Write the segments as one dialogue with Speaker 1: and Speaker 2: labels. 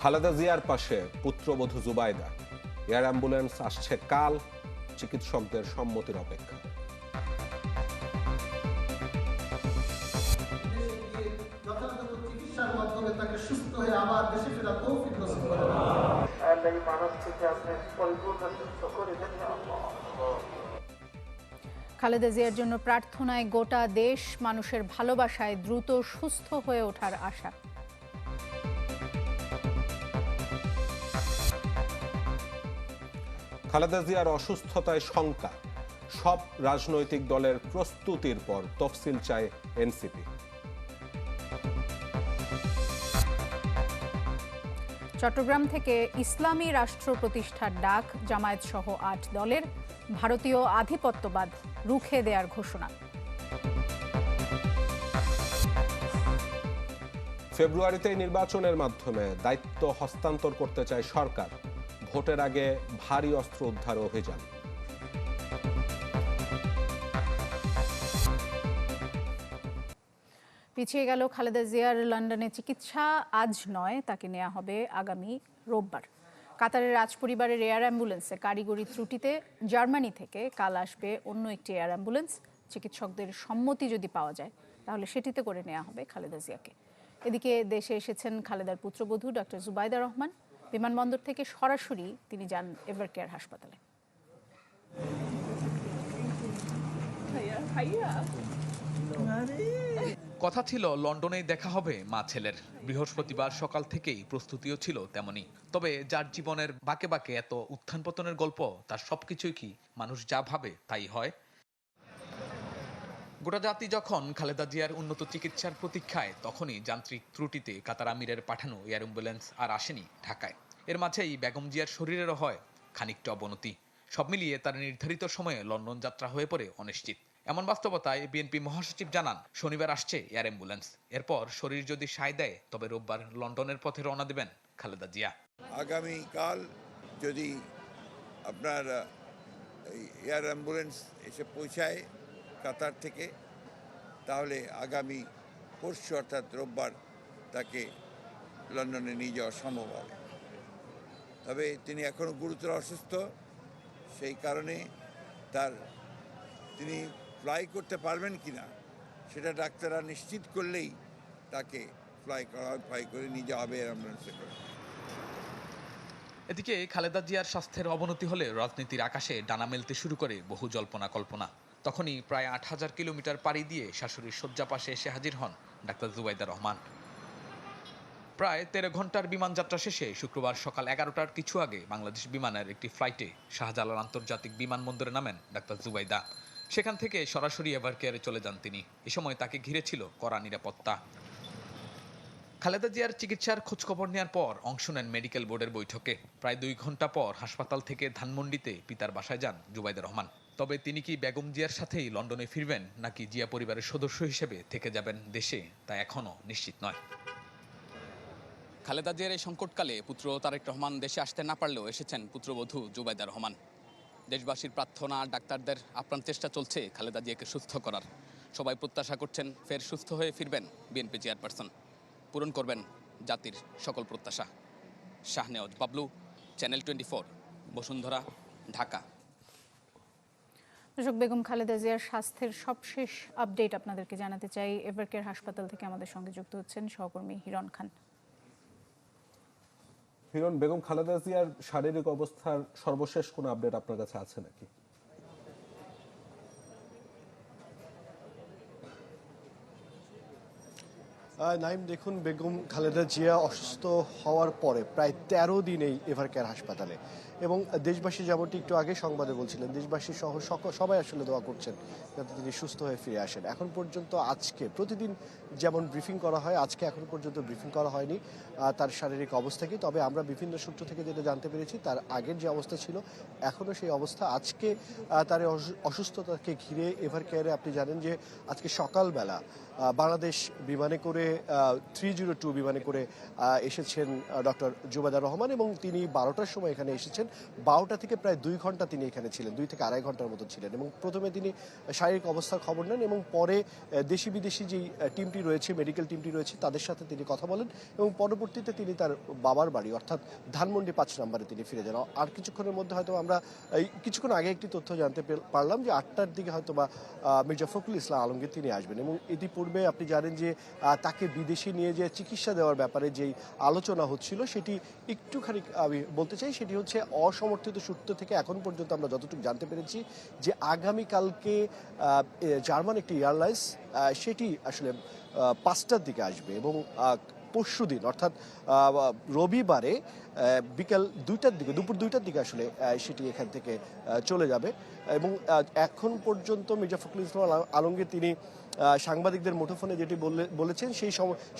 Speaker 1: খালেদা জিয়ার পাশে পুত্রবধূ জুবাইদা। এয়ার অ্যাম্বুলেন্স আসছে কাল চিকিৎসকদের সম্মতির অপেক্ষা।
Speaker 2: যথাযথ চিকিৎসার মাধ্যমে তাকে সুস্থ হয়ে আবার দেশে ফেরার তৌফিক নসিব করেন
Speaker 3: আল্লাহ এই মানুষটিকে আপনি পরিপূর্ণ সুস্থ করে দেন
Speaker 4: খালেদা জিয়ার জন্য প্রার্থনায় গোটা দেশ মানুষের ভালোবাসায় দ্রুত সুস্থ হয়ে ওঠার আশা।
Speaker 1: খালেদা জিয়ার অসুস্থতায় শঙ্কা। সব রাজনৈতিক দলের প্রস্তুতির পর তফসিল চায় এনসিপি।
Speaker 4: চট্টগ্রাম থেকে ইসলামী রাষ্ট্র প্রতিষ্ঠার ডাক জামায়াত সহ আট দলের ভারতীয় আধিপত্যবাদ রুখে দেওয়ার ঘোষণা।
Speaker 1: ফেব্রুয়ারিতে নির্বাচনের মাধ্যমে দায়িত্ব হস্তান্তর করতে চায় সরকার। ভোটের আগে ভারী অস্ত্র উদ্ধার অভিযান
Speaker 4: পিছিয়ে গেল খালেদা জিয়ার লন্ডনে চিকিৎসা, আজ নয়, তাকে নেওয়া হবে আগামী রোববার। কাতারের রাজপরিবারের এয়ার অ্যাম্বুলেন্সে কারিগরি ত্রুটিতে জার্মানি থেকে কাল আসবে অন্য একটি এয়ার অ্যাম্বুলেন্স। চিকিৎসকদের সম্মতি যদি পাওয়া যায়, তাহলে সেটিতে করে নেওয়া হবে খালেদা জিয়াকে। এদিকে দেশে এসেছেন খালেদার পুত্রবধূ ডক্টর জুবাইদা রহমান। বিমানবন্দর থেকে সরাসরি তিনি যান এভারকেয়ার হাসপাতালে।
Speaker 5: কথা ছিল, লন্ডনেই দেখা হবে মা ছেলের। বৃহস্পতিবার সকাল থেকেই প্রস্তুতিও ছিল তেমনি তবে যার জীবনের বাকে বাকে এত উত্থান পতনের গল্প, তার সবকিছুই কি মানুষ যা ভাবে তাই হয়? গোটা জাতি যখন খালেদা জিয়ার উন্নত চিকিৎসার প্রতীক্ষায়, তখনই যান্ত্রিক ত্রুটিতে কাতার আমিরের পাঠানো এয়ার অ্যাম্বুলেন্স আর আসেনি ঢাকায়। এর মাঝেই বেগম জিয়ার শরীরেরও হয় খানিকটা অবনতি। সব মিলিয়ে তার নির্ধারিত সময়ে লন্ডন যাত্রা হয়ে পড়ে অনিশ্চিত। এমন বাস্তবতায় বিএনপি মহাসচিব জানান, শনিবার আসছে এয়ার অ্যাম্বুলেন্স। এরপর শরীর যদি সায় দেয়, তবে রোববার লন্ডনের পথে রওনা দেবেন খালেদা জিয়া।
Speaker 6: আগামীকাল যদি আপনার এয়ার অ্যাম্বুলেন্স এসে পৌঁছায় কাতার থেকে, তাহলে আগামী পরশু অর্থাৎ রোববার তাকে লন্ডনে নিয়ে যাওয়া সম্ভব হবে। তবে তিনি এখনও গুরুতর অসুস্থ, সেই কারণে তার তিনি ফ্লাই করতে পারবেন কি না সেটা ডাক্তাররা নিশ্চিত করলেই তাকে ফ্লাই করা ফ্লাই করে নিয়ে যাওয়া হবে অ্যাম্বুলেন্সে করে।
Speaker 5: এদিকে খালেদা জিয়ার স্বাস্থ্যের অবনতি হলে রাজনীতির আকাশে ডানা মেলতে শুরু করে বহু জল্পনা কল্পনা তখনই প্রায় আট হাজার কিলোমিটার পাড়ি দিয়ে শাশুড়ির শয্যা পাশে এসে হাজির হন ডাক্তার জুবাইদা রহমান। প্রায় তেরো ঘণ্টার বিমান যাত্রা শেষে শুক্রবার সকাল এগারোটার কিছু আগে বাংলাদেশ বিমানের একটি ফ্লাইটে শাহজালাল আন্তর্জাতিক বিমানবন্দরে নামেন ডাক্তার জুবাইদা। সেখান থেকে সরাসরি এভারকেয়ারে চলে যান তিনি। এ সময় তাকে ঘিরে ছিল কড়া নিরাপত্তা। খালেদা জিয়ার চিকিৎসার খোঁজখবর নেওয়ার পর অংশ নেন মেডিকেল বোর্ডের বৈঠকে। প্রায় দুই ঘণ্টা পর হাসপাতাল থেকে ধানমন্ডিতে পিতার বাসায় যান জুবাইদা রহমান। তবে তিনি কি বেগম জিয়ার সাথেই লন্ডনে ফিরবেন, নাকি জিয়া পরিবারের সদস্য হিসেবে থেকে যাবেন দেশে, তা এখনও নিশ্চিত নয়।
Speaker 7: খালেদা জিয়ার এই সংকটকালে পুত্র তারেক রহমান দেশে আসতে না পারলেও এসেছেন পুত্রবধূ জুবাইদা রহমান। দেশবাসীর প্রার্থনা, ডাক্তারদের আপ্রাণ চেষ্টা চলছে খালেদা জিয়াকে সুস্থ করার। সবাই প্রত্যাশা করছেন ফের সুস্থ হয়ে ফিরবেন বিএনপি চেয়ারপারসন। পূরণ করবেন জাতির সকল প্রত্যাশা। Shahnewaz Bablu, channel twenty four, Bashundhara, Dhaka.
Speaker 4: দর্শক বেগম খালেদা জিয়ার স্বাস্থ্যের সবশেষ আপডেট আপনাদেরকে জানাতে চাই। এভারকেয়ার হাসপাতাল থেকে আমাদের সঙ্গে যুক্ত হচ্ছেন সহকর্মী হিরণ খান।
Speaker 1: হিরণ বেগম খালেদা জিয়ার শারীরিক অবস্থার সর্বশেষ কোনো আপডেট আপনার কাছে আছে নাকি?
Speaker 8: নাইম দেখুন বেগম খালেদা জিয়া অসুস্থ হওয়ার পরে প্রায় তেরো দিনেই এভারকেয়ার হাসপাতালে। এবং দেশবাসী যেমনটি একটু আগে সংবাদে বলছিলেন, দেশবাসী সহ সবাই আসলে দোয়া করছেন যাতে তিনি সুস্থ হয়ে ফিরে আসেন। এখন পর্যন্ত আজকে, প্রতিদিন যেমন ব্রিফিং করা হয়, আজকে এখন পর্যন্ত ব্রিফিং করা হয়নি তার শারীরিক অবস্থা অবস্থাকে তবে আমরা বিভিন্ন সূত্র থেকে যেটা জানতে পেরেছি, তার আগের যে অবস্থা ছিল এখনও সেই অবস্থা। আজকে তার অসুস্থতাকে ঘিরে এভার কেয়ারে আপনি জানেন যে আজকে সকালবেলা বাংলাদেশ বিমানে করে থ্রি জিরো টু বিমানে করে এসেছেন ডক্টর জুবাদার রহমান এবং তিনি বারোটার সময় এখানে এসেছেন। বারোটা থেকে প্রায় দুই ঘণ্টা তিনি এখানে ছিলেন, দুই থেকে আড়াই ঘণ্টার মতো ছিলেন এবং প্রথমে তিনি শারীরিক অবস্থার খবর নেন এবং পরে দেশি বিদেশি যেই টিমটি রয়েছে মেডিকেল টিমটি রয়েছে, তাদের সাথে তিনি কথা বলেন এবং পরবর্তীতে তিনি তার বাবার বাড়ি, অর্থাৎ ধানমন্ডি পাঁচ নম্বরে তিনি ফিরে যান। আর কিছুক্ষণের মধ্যে হয়তো আমরা কিছুক্ষণ আগে একটি তথ্য জানতে পারলাম যে আটটার দিকে হয়তো বা মির্জা ফখরুল ইসলাম আলমগীর তিনি আসবেন এবং ইতিপূর্বে আপনি জানেন যে তাকে বিদেশে নিয়ে যে চিকিৎসা দেওয়ার ব্যাপারে যেই আলোচনা হচ্ছিল, সেটি একটুখানি আমি বলতে চাই, সেটি হচ্ছে অসমর্থিত সূত্র থেকে এখন পর্যন্ত আমরা যতটুকু জানতে পেরেছি যে আগামীকালকে জার্মান একটি এয়ারলাইন্স সেটি আসলে পাঁচটার দিকে আসবে এবং পরশু দিন, অর্থাৎ রবিবারে বিকাল দুইটার দিকে, দুপুর দুইটার দিকে আসলে সেটি এখান থেকে চলে যাবে এবং এখন পর্যন্ত মির্জা ফখরুল ইসলাম আলমগীর তিনি সাংবাদিকদের মুঠোফোনে যেটি বলেছেন, সেই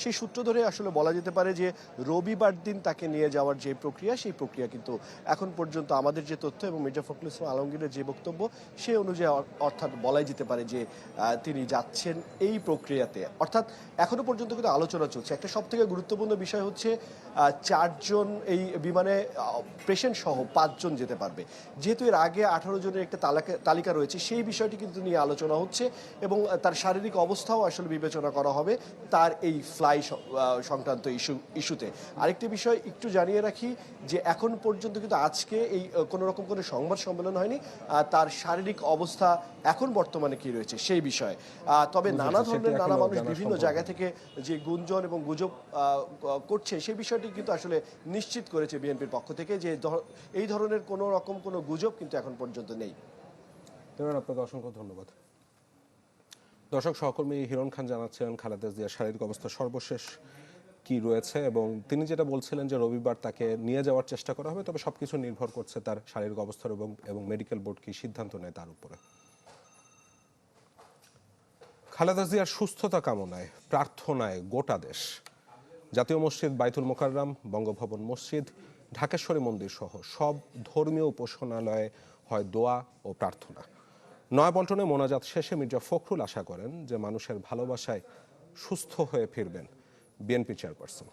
Speaker 8: সেই সূত্র ধরে আসলে বলা যেতে পারে যে রবিবার দিন তাকে নিয়ে যাওয়ার যে প্রক্রিয়া, সেই প্রক্রিয়া কিন্তু এখন পর্যন্ত আমাদের যে তথ্য এবং মির্জা ফখরুল ইসলাম আলমগীরের যে বক্তব্য সেই অনুযায়ী অর্থাৎ বলাই যেতে পারে যে তিনি যাচ্ছেন এই প্রক্রিয়াতে। অর্থাৎ এখনও পর্যন্ত কিন্তু আলোচনা চলছে। একটা সব থেকে গুরুত্বপূর্ণ বিষয় হচ্ছে চারজন এই বিমানে পেশেন্ট সহ পাঁচজন যেতে পারবে। যেহেতু এর আগে আঠারো জনের একটা তালিকা রয়েছে, সেই বিষয়টি কিন্তু নিয়ে আলোচনা হচ্ছে এবং তার শারীরিক অবস্থাও আসলে বিবেচনা করা হবে তার এই ফ্লাই সংক্রান্ত ইস্যু ইস্যুতে। আরেকটি বিষয় একটু জানিয়ে রাখি যে এখন পর্যন্ত কিন্তু আজকে এই কোনো রকম কোনো সংবাদ সম্মেলন হয়নি তার শারীরিক অবস্থা এখন বর্তমানে কি রয়েছে সেই বিষয়ে। তবে নানা ধরনের নানা মানুষ বিভিন্ন জায়গা থেকে যে গুঞ্জন এবং গুজব করছে সেই বিষয়টি কিন্তু আসলে নিশ্চিত করেছে বিএনপির পক্ষ থেকে যে এই ধরনের কোনো রকম কোনো গুজব কিন্তু এখন পর্যন্ত নেই।
Speaker 1: ধন্যবাদ আপনাকে অসংখ্য ধন্যবাদ। দর্শক, সহকর্মী হিরণ খান জানাচ্ছেন, খালেদা জিয়ার শারীরিক অবস্থা সর্বশেষ কি রয়েছে এবং তিনি যেটা বলছিলেন যে রবিবার তাকে নিয়ে যাওয়ার চেষ্টা করা হবে, তবে সবকিছু নির্ভর করছে তার শারীরিক অবস্থার এবং এবং মেডিকেল বোর্ড কি সিদ্ধান্ত নেয় তার উপরে। খালেদা জিয়ার সুস্থতা কামনায় প্রার্থনায় গোটা দেশ। জাতীয় মসজিদ বাইতুল মোকাররাম, বঙ্গভবন মসজিদ, ঢাকেশ্বরী মন্দির সহ সব ধর্মীয় উপাসনালয়ে হয় দোয়া ও প্রার্থনা। নয়াপল্টনে মোনাজাত শেষে মির্জা ফখরুল আশা করেন যে মানুষের ভালোবাসায় সুস্থ হয়ে ফিরবেন বিএনপি চেয়ারপারসন।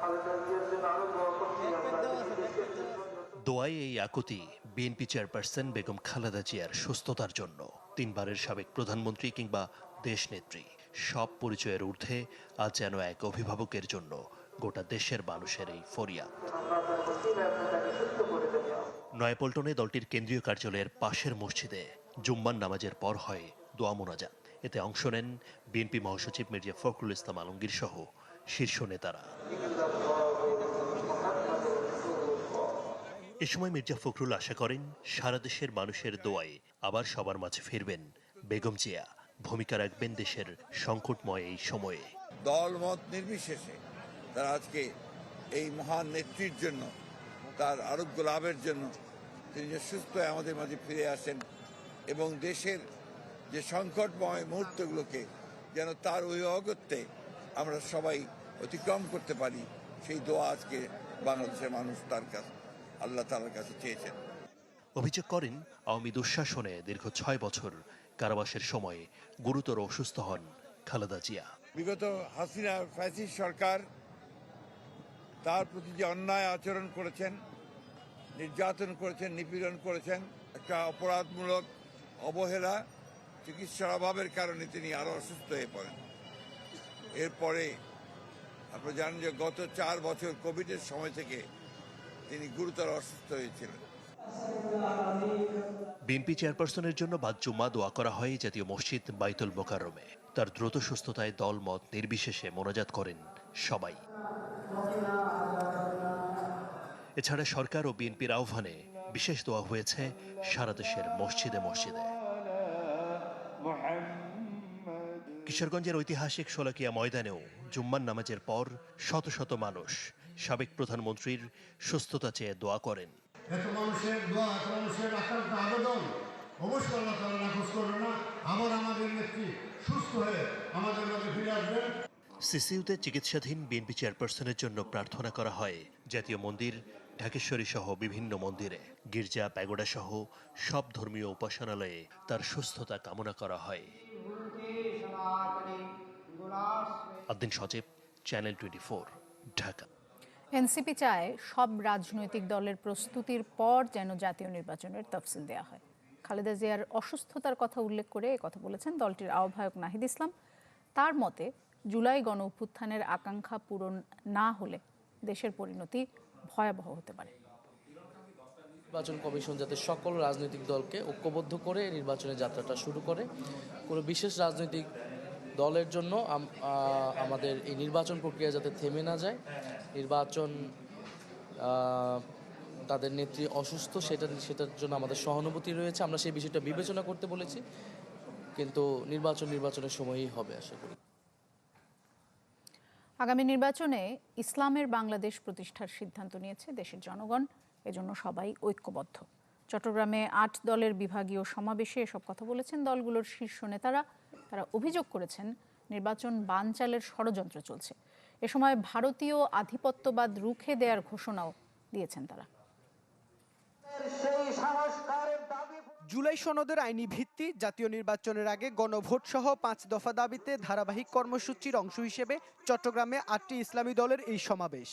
Speaker 3: খালেদা জিয়ার জন্য আরও দোয়া করছি আমরা দেশের জন্য
Speaker 9: দোয়াই এই আকুতি বিএনপি চেয়ারপারসন বেগম খালেদা জিয়ার সুস্থতার জন্য। তিনবারের সাবেক প্রধানমন্ত্রী কিংবা দেশনেত্রী সব পরিচয়ের ঊর্ধ্বে আজ যেন এক অভিভাবকের জন্য গোটা দেশের মানুষের এই ফরিয়াদ। নয়াপল্টনে দলটির কেন্দ্রীয় কার্যালয়ের পাশের মসজিদে জুম্মান নামাজের পর হয় দোয়া মোনাজাত। এতে অংশ নেন বিএনপি মহাসচিব মির্জা ফখরুল ইসলাম আলমগীর সহ শীর্ষ নেতারা। এ সময় মির্জা ফখরুল আশা করেন, সারা দেশের মানুষের দোয়ায় আবার সবার মাঝে ফিরবেন বেগম জিয়া। ভূমিকা রাখবেন দেশের সংকটময় এই সময়ে।
Speaker 6: দল মত নির্বিশেষে তারা আজকে এই মহান নেত্রীর জন্য তার আরোগ্য লাভের জন্য তিনি যে সুস্থ আমাদের মাঝে ফিরে আসেন এবং দেশের যে সংকটময় মুহূর্তগুলোকে যেন তার অভিভাবকত্বে আমরা সবাই অতিক্রম করতে পারি সেই দোয়া আজকে বাংলাদেশের মানুষ তার কাছে আল্লাহ তালার কাছে চেয়েছেন।
Speaker 9: অভিযোগ করেন আওয়ামী দুঃশাসনে দীর্ঘ ছয় বছর কারাবাসের সময়ে গুরুতর অসুস্থ হন খালেদা জিয়া।
Speaker 6: বিগত হাসিনা ফ্যাসিস সরকার তার প্রতি যে অন্যায় আচরণ করেছেন, নির্যাতন করেছেন, নিপীড়ন করেছেন, একটা অপরাধমূলক অবহেলা চিকিৎসার অভাবের কারণে তিনি আরও অসুস্থ হয়ে পড়েন। এরপরে আপনারা জানেন যে গত চার বছর কোভিডের সময় থেকে তিনি গুরুতর অসুস্থ হয়েছিলেন।
Speaker 9: বিএনপি চেয়ারপারসনের জন্য বাদ জুম্মা দোয়া করা হয় জাতীয় মসজিদ বাইতুল মোকাররমে। তার দ্রুত সুস্থতায় দল মত নির্বিশেষে মোনাজাত করেন। সবাই। এছাড়া সরকার ও বিএনপির আহ্বানে বিশেষ দোয়া হয়েছে সারা দেশের মসজিদে মসজিদে। কিশোরগঞ্জের ঐতিহাসিক শোলাকিয়া ময়দানেও জুম্মান নামাজের পর শত শত মানুষ সাবেক প্রধানমন্ত্রীর সুস্থতা চেয়ে দোয়া করেন।
Speaker 2: আবার আমাদের নেত্রী সুস্থ হয়ে আমাদের ফিরে আসবেন।
Speaker 9: সিসিউতে চিকিৎসাধীন বিএনপি চেয়ারপারসনের জন্য প্রার্থনা করা হয়। জাতীয় মন্দির, ঢাকেশ্বরী সহ বিভিন্ন মন্দিরে। গির্জা, প্যাগোডা সহ সব ধর্মীয় উপাসনালয়ে তার সুস্থতা কামনা করা হয়। Addin Sajib channel twenty Dhaka.
Speaker 4: NCP চায় সব রাজনৈতিক দলের প্রস্তুতির পর যেন জাতীয় নির্বাচনের তফসিল দেওয়া হয়। খালেদা জিয়ার অসুস্থতার কথা উল্লেখ করে কথা বলেছেন দলটির আহ্বায়ক নাহিদ ইসলাম। তার মতে জুলাই গণ অভ্যুত্থানের আকাঙ্ক্ষা পূরণ না হলে দেশের পরিণতি ভয়াবহ হতে পারে।
Speaker 10: নির্বাচন কমিশন যাতে সকল রাজনৈতিক দলকে ঐক্যবদ্ধ করে নির্বাচনের যাত্রাটা শুরু করে, কোনো বিশেষ রাজনৈতিক দলের জন্য আমাদের এই নির্বাচন প্রক্রিয়া যাতে থেমে না যায়, নির্বাচন তাদের নেত্রী অসুস্থ, সেটা সেটার জন্য আমাদের সহানুভূতি রয়েছে। আমরা সেই বিষয়টা বিবেচনা করতে বলেছি, কিন্তু নির্বাচন নির্বাচনের সময়ই হবে, আশা করি।
Speaker 4: আগামী নির্বাচনে ইসলামের বাংলাদেশ প্রতিষ্ঠার সিদ্ধান্ত নিয়েছে দেশের জনগণ। এজন্য সবাই ঐক্যবদ্ধ। চট্টগ্রামে আট দলের বিভাগীয় সমাবেশে এসব কথা বলেছেন দলগুলোর শীর্ষ নেতারা। তারা অভিযোগ করেছেন, নির্বাচন বানচালের ষড়যন্ত্র চলছে। এ সময় ভারতীয় আধিপত্যবাদ রুখে দেওয়ার ঘোষণাও দিয়েছেন তারা।
Speaker 11: জুলাই সনদের আইনি ভিত্তি, জাতীয় নির্বাচনের আগে গণভোট সহ পাঁচ দফা দাবিতে ধারাবাহিক কর্মসূচির অংশ হিসেবে চট্টগ্রামে আটটি ইসলামী দলের এই সমাবেশ।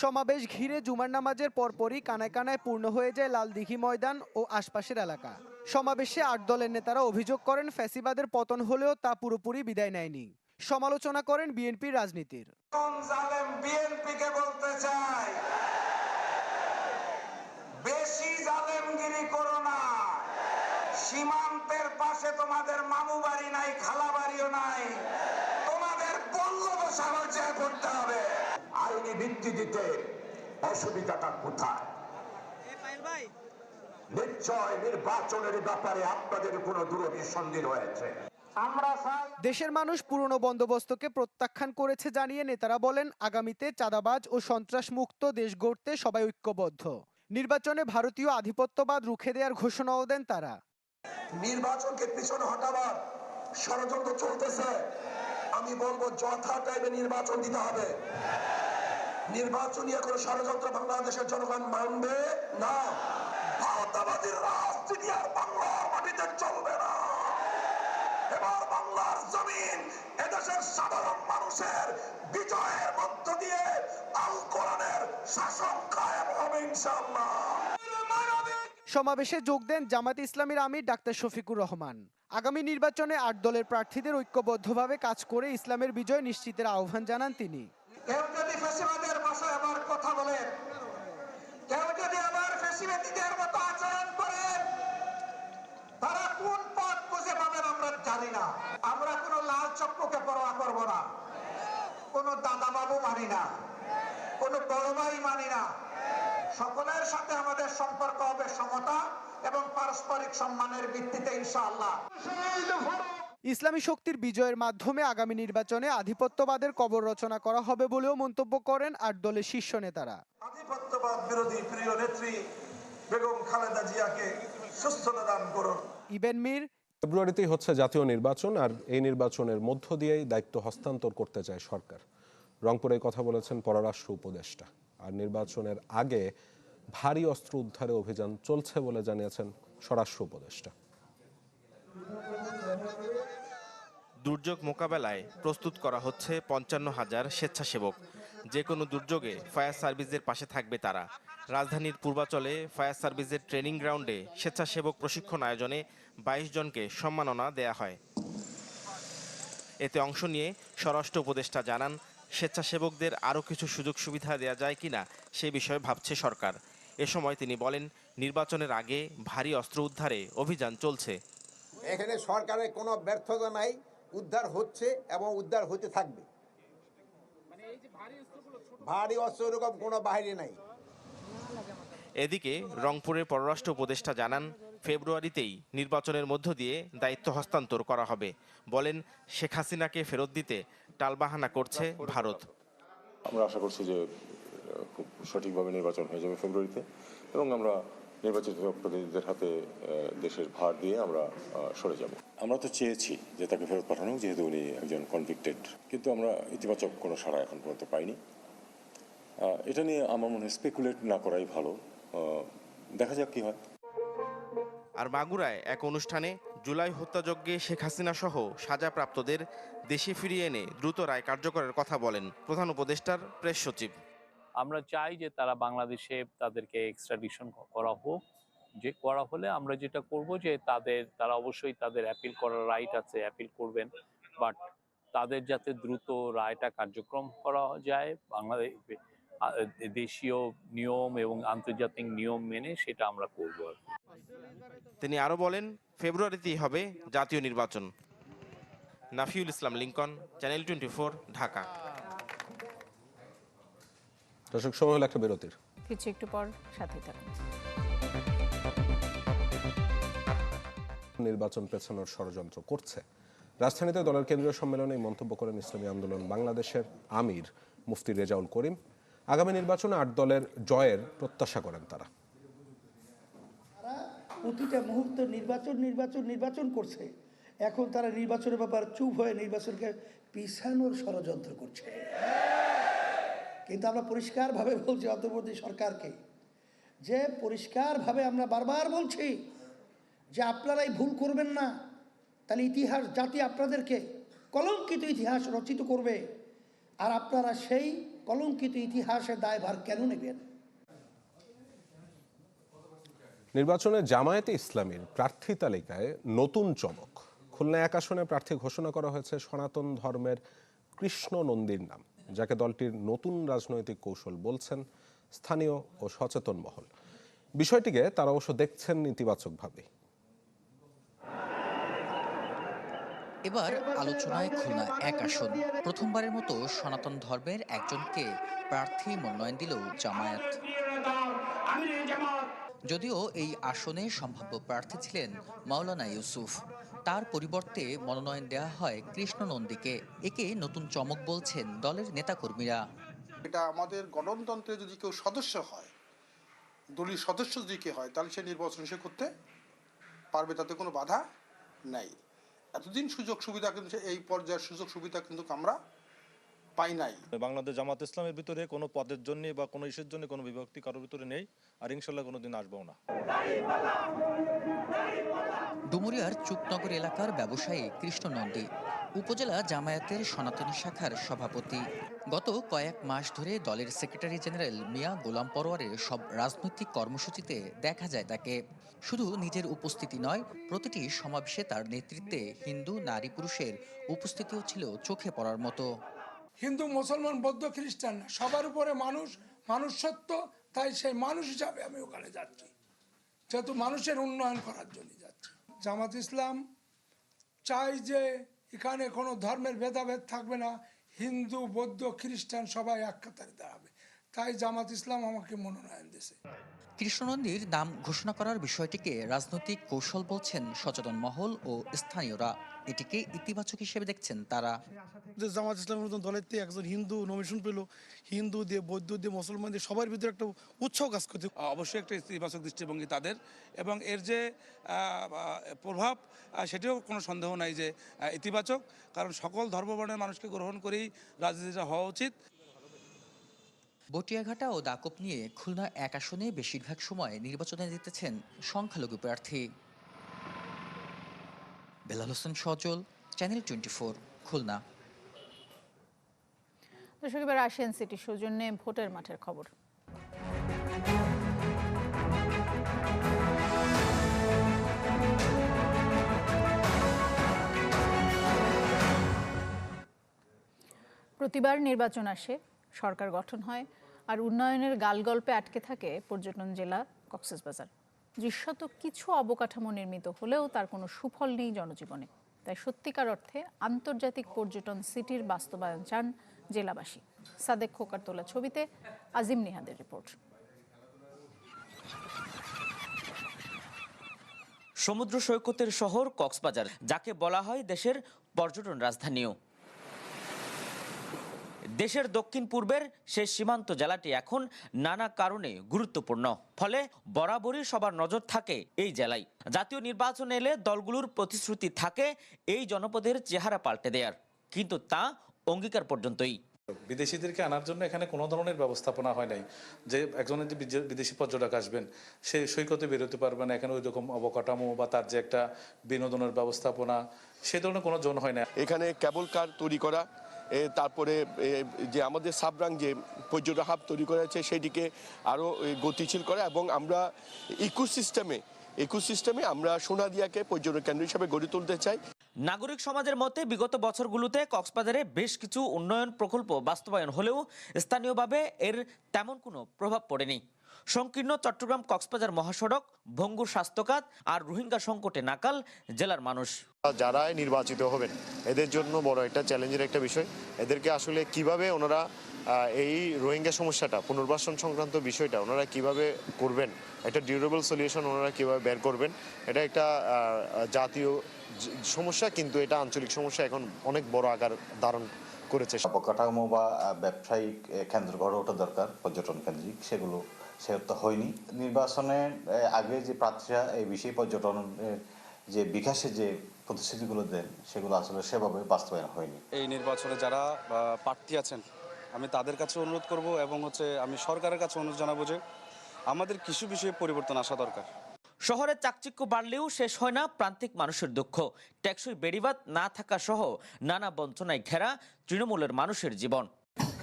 Speaker 11: সমাবেশ ঘিরে জুমার নামাজের পরপরই কানায় কানায় পূর্ণ হয়ে যায় লালদিঘি ময়দান ও আশপাশের এলাকা। সমাবেশে আট দলের নেতারা অভিযোগ করেন, ফ্যাসিবাদের পতন হলেও তা পুরোপুরি বিদায় নেয়নি। সমালোচনা করেন বিএনপির রাজনীতির।
Speaker 12: বলতে চাই বেশি জালেমগিরি করো না। সীমান্তের পাশে তোমাদের মামু বাড়ি নাই, খালা বাড়িও নাই। তোমাদের পল্লব সাহায্যে করতে হবে। আইনি ভিত্তি দিতে অসুবিধাটা কোথায়? নির্বাচনের ব্যাপারে আপনাদের কোনো দূরভিসন্ধি রয়েছে। আমরা
Speaker 11: দেশের মানুষ পুরনো বন্দোবস্তকে প্রত্যাখ্যান করেছে জানিয়ে নেতারা বলেন, আগামীতে চাঁদাবাজ ও সন্ত্রাস মুক্ত দেশ গড়তে সবাই ঐক্যবদ্ধ। নির্বাচনে ভারতীয় আধিপত্যবাদ রুখে দেওয়ার ঘোষণাও দেন তারা।
Speaker 12: নির্বাচনকে পিছনে হটাবার ষড়যন্ত্র চলতেছে। আমি বলব, যথা টাইমে নির্বাচন দিতে হবে। নির্বাচনী এখন ষড়যন্ত্র বাংলাদেশের জনগণ মানবে না। ভারতাবাদের রাজনীতি আর বাংলার মাটিতে চলবে না। এবার বাংলার জমিন এদেশের সাধারণ মানুষের বিজয়ের মধ্য দিয়ে আল কোরআনের শাসন কায়েম হবে ইনশাআল্লাহ।
Speaker 11: সমাবেশে যোগ দেন জামাত ইসলামীর আমির ডাক্তার শফিকুর রহমান। আগামী নির্বাচনে আট দলের প্রার্থীদের ঐক্যবদ্ধভাবে কাজ করে ইসলামের বিজয় নিশ্চিতের আহ্বান জানান তিনি।
Speaker 12: মানি না। কোনো বড় ভাই মানি না। সকলের সাথে আমাদের সম্পর্ক হবে সমতা এবং পারস্পরিক সম্মানের ভিত্তিতে ইনশাআল্লাহ।
Speaker 11: ইসলামী শক্তির বিজয়ের মাধ্যমে আগামী নির্বাচনে আধিপত্যবাদের কবর রচনা করা হবে বলেও মন্তব্য করেন আট দলের শীর্ষ নেতারা।
Speaker 12: আধিপত্যবাদ বিরোধী প্রিয় নেত্রী বেগম খালেদা জিয়াকে সুস্থতা দান করুন।
Speaker 11: ইবেন মির।
Speaker 1: ফেব্রুয়ারিতেই হচ্ছে জাতীয় নির্বাচন আর এই নির্বাচনের মধ্য দিয়েই দায়িত্ব হস্তান্তর করতে চায় সরকার। রংপুরে কথা বলেছেন পররাষ্ট্র উপদেষ্টা। আর নির্বাচনের আগে ভারী অস্ত্র উদ্ধারে অভিযান চলছে বলে জানিয়েছেন স্বরাষ্ট্র উপদেষ্টা।
Speaker 8: দুর্যোগ মোকাবেলায় প্রস্তুত করা হচ্ছে পঞ্চান্ন হাজার স্বেচ্ছাসেবক। যে কোনো দুর্যোগে ফায়ার সার্ভিসের পাশে থাকবে তারা। রাজধানীর পূর্বাচলে ফায়ার সার্ভিসের ট্রেনিং গ্রাউন্ডে স্বেচ্ছাসেবক প্রশিক্ষণ আয়োজনে বাইশ জনকে সম্মাননা দেয়া হয়। এতে অংশ নিয়ে স্বরাষ্ট্র উপদেষ্টা জানান স্বেচ্ছাসেবকদের আরও কিছু সুযোগ সুবিধা দেওয়া যায় কিনা সে বিষয়ে ভাবছে সরকার। এ সময় তিনি বলেন নির্বাচনের আগে ভারী অস্ত্র উদ্ধারে অভিযান চলছে।
Speaker 13: এখানে সরকারের কোনো ব্যর্থতা নাই উদ্ধার হচ্ছে এবং উদ্ধার হতে থাকবে। ভারী অস্ত্র এরকম কোনো বাহিনী নাই।
Speaker 8: এদিকে রংপুরের পররাষ্ট্র উপদেষ্টা জানান ফেব্রুয়ারিতেই নির্বাচনের মধ্য দিয়ে দায়িত্ব হস্তান্তর করা হবে। বলেন শেখ হাসিনাকে ফেরত দিতে টালবাহানা করছে ভারত।
Speaker 14: আমরা আশা করছি যে খুব সঠিকভাবে নির্বাচন হয়ে যাবে ফেব্রুয়ারিতে এবং আমরা নির্বাচিত প্রতিনিধিদের হাতে দেশের ভার দিয়ে আমরা সরে যাব। আমরা তো চেয়েছি যে তাকে ফেরত পাঠানো যেহেতু উনি একজন কনভিক্টেড কিন্তু আমরা ইতিবাচক কোনো সাড়া এখন পর্যন্ত পাইনি। এটা নিয়ে আমার মনে হয় স্পেকুলেট না করাই ভালো। দেখা যাক কি হয়।
Speaker 8: আর মাগুরায় এক অনুষ্ঠানে
Speaker 15: জুলাই হত্যাযজ্ঞে শেখ হাসিনা সহ সাজাপ্রাপ্তদের দেশে ফিরিয়ে এনে দ্রুত রায় কার্যকরের কথা বলেন প্রধান উপদেষ্টার প্রেস সচিব।
Speaker 16: আমরা চাই যে তারা বাংলাদেশে তাদেরকে এক্সট্রাডিশন করা হোক। যে করা হলে আমরা যেটা করব যে তাদের, তারা অবশ্যই তাদের অ্যাপিল করার রাইট আছে অ্যাপিল করবেন। বাট তাদের যাতে দ্রুত রায়টা কার্যক্রম করা যায়, বাংলাদেশ দেশীয় নিয়ম এবং আন্তর্জাতিক নিয়ম মেনে সেটা আমরা করব আর কি।
Speaker 15: তিনি আরও বলেন ফেব্রুয়ারিতেই হবে জাতীয় নির্বাচন। Nafiul Islam Linkon channel twenty four Dhaka.
Speaker 1: দর্শক সময় হলো একটা বিরতির।
Speaker 4: কিছু একটু পর সাথেই থাকুন।
Speaker 1: নির্বাচন পেছানোর ষড়যন্ত্র করছে। রাজধানীতে দলের কেন্দ্রীয় সম্মেলনে মন্তব্য করেন ইসলামী আন্দোলন বাংলাদেশের আমির মুফতি রেজাউল করিম। আগামী নির্বাচনে আট দলের জয়ের প্রত্যাশা করেন তারা।
Speaker 17: প্রতিটা মুহূর্ত নির্বাচন নির্বাচন নির্বাচন করছে। এখন তারা নির্বাচনের ব্যাপার চুপ হয়ে নির্বাচনকে পিছানোর ষড়যন্ত্র করছে। কিন্তু আমরা পরিষ্কারভাবে বলছি অন্তর্বর্তী সরকারকে, যে পরিষ্কারভাবে আমরা বারবার বলছি যে আপনারাই ভুল করবেন না, তাহলে ইতিহাস, জাতি আপনাদেরকে কলঙ্কিত ইতিহাস রচিত করবে। আর আপনারা সেই কলঙ্কিত ইতিহাসের দায়ভার কেন নেবেন?
Speaker 1: নির্বাচনে জামায়াতে ইসলামীর প্রার্থী তালিকায় নতুন চমক। খুলনা এক আসনে প্রার্থী ঘোষণা করা হয়েছে সনাতন ধর্মের কৃষ্ণ নন্দীর নাম, যাকে দলটির নতুন রাজনৈতিক কৌশল বলছেন স্থানীয় ও সচেতন মহল। বিষয়টিকে তারা অবশ্য দেখছেন ইতিবাচকভাবে
Speaker 18: এবার আলোচনায় খুলনা এক আসন। প্রথমবারের মতো সনাতন ধর্মের একজনকে প্রার্থী মনোনয়ন দিল জামায়াত। যদিও এই আসনে সম্ভাব্য প্রার্থী ছিলেন মাওলানা ইউসুফ। তার পরিবর্তে মনোনয়ন দেওয়া হয় কৃষ্ণ নন্দীকে একে নতুন চমক বলছেন দলের নেতাকর্মীরা।
Speaker 19: এটা আমাদের গণতন্ত্রে যদি কেউ সদস্য হয়, দলীয় সদস্য যদি কেউ হয়, তাহলে সে নির্বাচন সে করতে পারবে, তাতে কোনো বাধা নাই। এতদিন সুযোগ সুবিধা কিন্তু এই পর্যায়ের সুযোগ সুবিধা কিন্তু আমরা পাই নাই।
Speaker 20: বাংলাদেশ জামাত ইসলামের ভিতরে কোনো পদের জন্য বা কোনো ইস্যুর জন্য কোনো বিভক্তি কারোর ভিতরে নেই আর ইনশাল্লাহ কোনোদিন আসব না।
Speaker 18: ডুমুরিয়ার চুকনগর এলাকার ব্যবসায়ী কৃষ্ণ নন্দী উপজেলা জামায়াতের সনাতনী শাখার সভাপতি। গত কয়েক মাস ধরে দলের সেক্রেটারি জেনারেল মিয়া গোলাম পরোয়ারের সব রাজনৈতিক কর্মসূচিতে দেখা যায় তাকে। শুধু নিজের উপস্থিতি নয় প্রতিটি সমাবেশে তার নেতৃত্বে হিন্দু নারী পুরুষের উপস্থিতিও ছিল চোখে পড়ার মতো।
Speaker 21: হিন্দু, মুসলমান, বৌদ্ধ, খ্রিস্টান না। সবার উপরে মানুষ মানুষ সত্য তাই সেই মানুষ হিসাবে আমি ওখানে যাচ্ছি। যেহেতু মানুষের উন্নয়ন করার জন্য যাচ্ছি। জামাত ইসলাম চাই যে এখানে কোনো ধর্মের ভেদাভেদ থাকবে না। হিন্দু, বৌদ্ধ, খ্রিস্টান সবাই এক কাতারে দাঁড়াবে। তাই জামাত ইসলাম আমাকে মনোনয়ন দিয়েছে।
Speaker 18: কৃষ্ণনন্দীর নাম ঘোষণা করার বিষয়টিকে রাজনৈতিক কৌশল বলছেন সচেতন মহল ও স্থানীয়রা। এটিকে ইতিবাচক হিসেবে দেখছেন তারা।
Speaker 22: যে জামাত ইসলামের মতন দলের থেকে একজন হিন্দু নমিশন পেল হিন্দু দিয়ে বৌদ্ধ দিয়ে মুসলমান দিয়ে সবার ভিতরে একটা উৎসাহ কাজ করতে
Speaker 23: অবশ্যই একটা ইতিবাচক দৃষ্টিভঙ্গি তাদের এবং এর যে প্রভাব সেটিও কোনো সন্দেহ নাই যে ইতিবাচক কারণ সকল ধর্মবর্ণের মানুষকে গ্রহণ করেই রাজনীতিটা হওয়া উচিত।
Speaker 18: বটিয়াঘাটা ও দাকপ নিয়ে খুলনা এক আসনে বেশিরভাগ সময় নির্বাচনে জিতেছেন সংখ্যালঘু প্রার্থী। Belal Hossain Sajal channel twenty four Khulna.
Speaker 4: দর্শক, এবার আসেন সিটি সৌজন্যে ভোটের মাঠের খবর। প্রতিবার নির্বাচন আসে, সরকার গঠন হয়, আর উন্নয়নের গালগল্পে আটকে থাকে পর্যটন জেলা কক্সবাজার দৃশ্যত কিছু অবকাঠামো নির্মিত হলেও তার কোনো সুফল নেই জনজীবনে। তাই সত্যিকার অর্থে আন্তর্জাতিক পর্যটন সিটির বাস্তবায়ন চান জেলাবাসী। সাদেক খোকার তোলা ছবিতে আজিম নিহাদের রিপোর্ট।
Speaker 24: সমুদ্র সৈকতের শহর কক্সবাজার, যাকে বলা হয় দেশের পর্যটন রাজধানীও। দেশের দক্ষিণ পূর্বের সেই সীমান্ত জেলাটি এখন নানা কারণে গুরুত্বপূর্ণ। ফলে বরাবরই সবার নজর থাকে এই জেলায়। জাতীয় নির্বাচন এলে দলগুলোর প্রতিশ্রুতি থাকে এই জনপদের চেহারা পাল্টে দেয়ার। কিন্তু তা অঙ্গীকার পর্যন্তই।
Speaker 25: বিদেশিদেরকে আনার জন্য এখানে কোনো ধরনের ব্যবস্থাপনা হয় নাই। যে একজনের যে বিদেশি পর্যটক আসবেন সে সৈকতে বেরোতে পারবে না। এখানে ওই রকম অবকাঠামো বা তার যে একটা বিনোদনের ব্যবস্থাপনা সে ধরনের কোনো জোন হয় না
Speaker 26: এখানে কেবল কার তৈরি করা তারপরে যে আমাদের সাবরাং যে পর্যটক হাব তৈরি করা হয়েছে, সেটিকে আরও গতিশীল করা এবং আমরা ইকোসিস্টেমে ইকোসিস্টেমে আমরা সোনাদিয়াকে পর্যটন কেন্দ্র হিসাবে গড়ে তুলতে চাই।
Speaker 24: নাগরিক সমাজের মতে বিগত বছরগুলোতে কক্সবাজারে বেশ কিছু উন্নয়ন প্রকল্প বাস্তবায়ন হলেও স্থানীয়ভাবে এর তেমন কোনো প্রভাব পড়েনি। সংকীর্ণ চট্টগ্রাম কক্সবাজার মহাসড়ক ভঙ্গুর স্বাস্থ্যকাত আর রোহিঙ্গা সংকটে নাকাল জেলার মানুষ।
Speaker 13: যারা নির্বাচিত হবেন এদের জন্য বড় একটা চ্যালেঞ্জের একটা বিষয়। এদেরকে আসলে কীভাবে ওনারা এই রোহিঙ্গা সমস্যাটা পুনর্বাসন সংক্রান্ত বিষয়টা ওনারা কীভাবে করবেন একটা ডিউরেবল সলিউশন ওনারা কীভাবে বের করবেন এটা একটা আহ, জাতীয় সমস্যা কিন্তু এটা আঞ্চলিক সমস্যা এখন অনেক বড় আকার ধারণ করেছে।
Speaker 27: অবকাঠামো বা ব্যবসায়িক কেন্দ্র গড়ে ওঠা দরকার পর্যটন কেন্দ্রিক সেগুলো সে তো হয়নি। নির্বাচনের আগে যে প্রার্থীরা এই বিষয়ে পর্যটনের যে বিকাশে যে প্রতিশ্রুতিগুলো দেন সেগুলো আসলে সেভাবে বাস্তবায়ন হয়নি।
Speaker 28: এই নির্বাচনে যারা প্রার্থী আছেন আমি তাদের কাছে অনুরোধ করব এবং হচ্ছে আমি সরকারের কাছে অনুরোধ জানাব যে আমাদের কিছু বিষয়ে পরিবর্তন আসা দরকার।
Speaker 24: শহরের চাকচিক্য বাড়লেও শেষ হয় না প্রান্তিক মানুষের দুঃখ। টেকসই বেড়িবাদ না থাকা সহ নানা বঞ্চনায় ঘেরা তৃণমূলের মানুষের জীবন।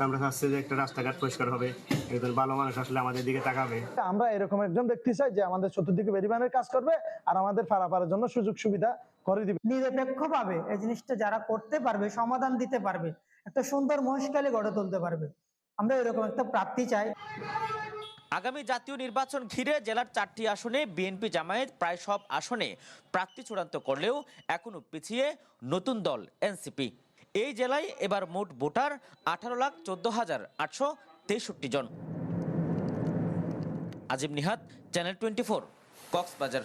Speaker 29: আমরা চাচ্ছি যে একটা রাস্তাঘাট পরিষ্কার হবে একজন ভালো মানুষ আসলে আমাদের দিকে তাকাবে।
Speaker 30: আমরা এরকম একজন ব্যক্তি চাই যে আমাদের চতুর্দিকে বেরিবানের কাজ করবে আর আমাদের পারাপারের জন্য সুযোগ সুবিধা করে দিবে।
Speaker 31: নিরপেক্ষভাবে এই জিনিসটা যারা করতে পারবে সমাধান দিতে পারবে একটা সুন্দর মহেশখালী গড়ে তুলতে পারবে আমরা এরকম একটা প্রাপ্তি চাই।
Speaker 24: আগামী জাতীয় নির্বাচন ঘিরে জেলার চারটি আসনে বিএনপি জামায়াত প্রায় সব আসনে প্রার্থী চূড়ান্ত করলেও এখনও পিছিয়ে নতুন দল এনসিপি। এই জেলায় এবার মোট ভোটার আঠারো লাখ চোদ্দ হাজার আটশো তেষট্টি জন। Azim Nihat, channel twenty four, Cox's Bazar.